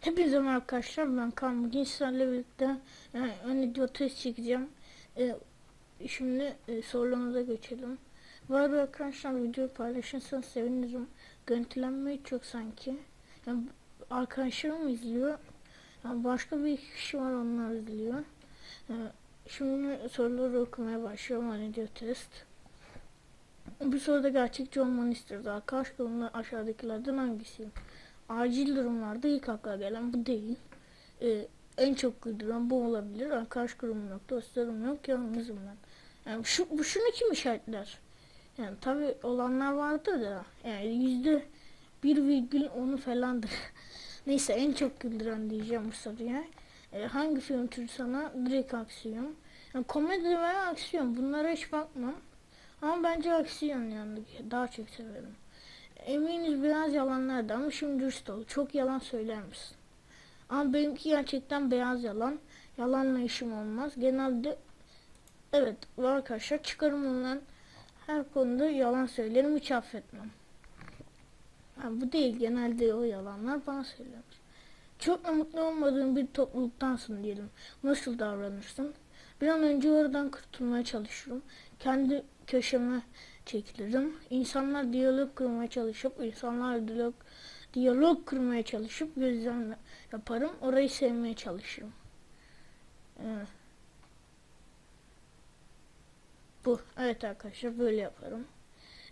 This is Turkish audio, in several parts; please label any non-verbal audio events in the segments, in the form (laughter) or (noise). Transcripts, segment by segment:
Hepinize merhaba arkadaşlar ben Kaan. Bugün sizlerle birlikte yani ön video test çekeceğim. Ee, Şimdi e, sorularımıza geçelim. Arada arkadaşlar videoyu paylaşırsanız sevinirim. Görüntülenme hiç yok sanki. Yani, Arkadaşlarım izliyor. Yani Başka bir kişi var onlar izliyor. Ee, Şimdi soruları okumaya başlıyorum ön video test Bu soruda gerçekçi olmanı istiyoruz arkadaşlar bunlar aşağıdakilerden hangisi? acil durumlarda ilk akla gelen bu değil. Ee, en çok güldüren bu olabilir. Arkadaş grubum yok, dostlarım yok, yalnızım ben. Yani şu, bu şunu kim işaretler? Yani tabi olanlar vardır da yani yüzde bir virgül onu falandır. (laughs) Neyse en çok güldüren diyeceğim bu soruya. Ee, hangi film türü sana? Direkt aksiyon. Yani komedi veya aksiyon bunlara hiç bakmam. Ama bence aksiyon yani daha çok severim. Eminiz biraz yalanlardı ama şimdi dürüst ol. Çok yalan söyler misin? Ama benimki gerçekten beyaz yalan. Yalanla işim olmaz. Genelde evet arkadaşlar çıkarımından her konuda yalan söylerim hiç affetmem. Ha, bu değil genelde o yalanlar bana söylenir. Çok da mutlu olmadığın bir topluluktansın diyelim. Nasıl davranırsın? Bir an önce oradan kurtulmaya çalışırım. Kendi köşeme çekilirim. İnsanlar diyalog kurmaya çalışıp, insanlar diyalog, diyalog kurmaya çalışıp gözlem yaparım. Orayı sevmeye çalışırım. Ee, bu. Evet arkadaşlar böyle yaparım.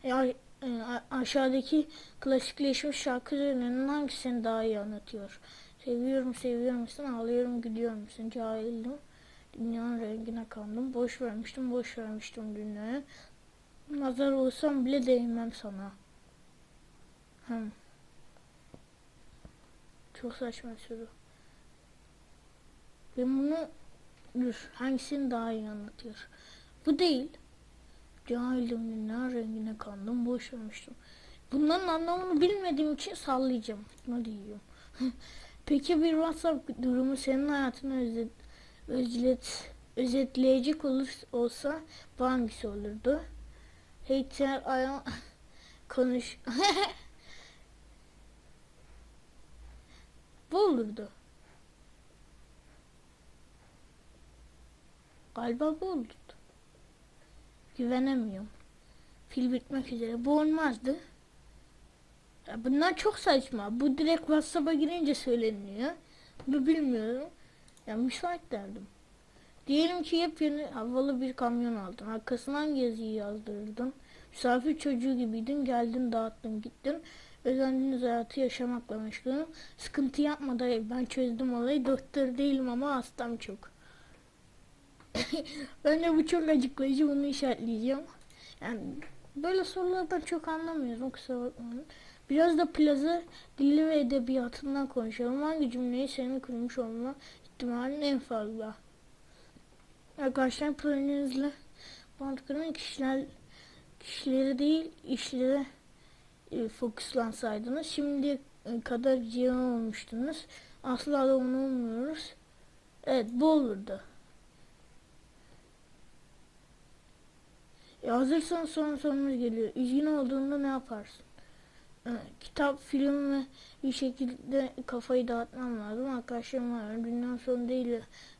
E, a- e, aşağıdaki klasikleşmiş şarkı üzerinden hangisini daha iyi anlatıyor? Seviyorum seviyor musun? Ağlıyorum gidiyor musun? Cahildim. Dünyanın rengine kandım. Boş vermiştim, boş vermiştim dünyaya. Nazar olsam bile değmem sana. Hem. Çok saçma soru. Ben bunu dur hangisini daha iyi anlatıyor? Bu değil. Cahildim dünya rengine kandım boş vermiştim. Bunların anlamını bilmediğim için sallayacağım. Ne diyeyim? (laughs) Peki bir WhatsApp durumu senin hayatını özet, özet, özetleyecek olur, olsa bu hangisi olurdu? Hater ayağım (laughs) konuş. (laughs) bu olurdu. Galiba bu olurdu. Güvenemiyorum. Fil bitmek üzere. Bu olmazdı. Bunlar çok saçma. Bu direkt WhatsApp'a girince söyleniyor. Bu bilmiyorum. Ya müsait derdim. Diyelim ki yepyeni havalı bir kamyon aldın. Arkasından yazıyı yazdırdın. Misafir çocuğu gibiydin. Geldin dağıttın gittin. Özendiğiniz hayatı yaşamakla meşgulüm. Sıkıntı yapma dayı. Ben çözdüm olayı. Doktor değilim ama hastam çok. (laughs) Bence bu çok acıklayıcı. Bunu işaretleyeceğim. Yani böyle sorulardan çok anlamıyorum. Kusura. Biraz da plaza dili ve edebiyatından konuşalım. Hangi cümleyi senin kurmuş olma ihtimalin en fazla? Arkadaşlar projenizle mantıklı kişiler kişileri değil işlere e, fokuslansaydınız şimdiye kadar cihan olmuştunuz. Asla da onu olmuyoruz. Evet bu olurdu. E, hazırsan son sorumuz geliyor. Üzgün olduğunda ne yaparsın? E, kitap, film ve bir şekilde kafayı dağıtmam lazım. Arkadaşlarım var. Dünya sonu değil.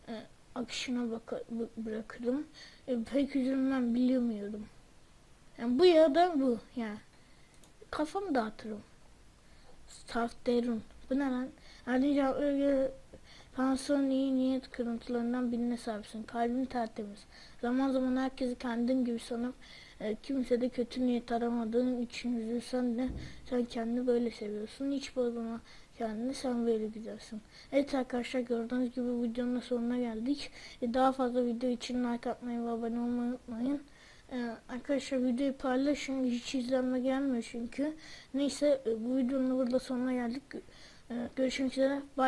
E, akışına baka, bırakırım. E, pek üzülmem bilmiyordum. Yani bu ya da bu yani. Kafamı dağıtırım. Saf derin. Bu ne lan? Yani cevaplara Panson iyi niyet kırıntılarından birine sahipsin. Kalbin tertemiz. Zaman zaman herkesi kendin gibi sanıp e, kimse de kötü niyet aramadığın için üzülsen de sen kendini böyle seviyorsun. Hiç bozma kendini sen böyle güzelsin. Evet arkadaşlar gördüğünüz gibi videonun sonuna geldik. E, daha fazla video için like atmayı ve abone olmayı unutmayın. Ee, arkadaşlar videoyu paylaşın hiç izlenme gelmiyor çünkü. Neyse e, bu videonun burada sonuna geldik. Ee, görüşmek üzere. Bye.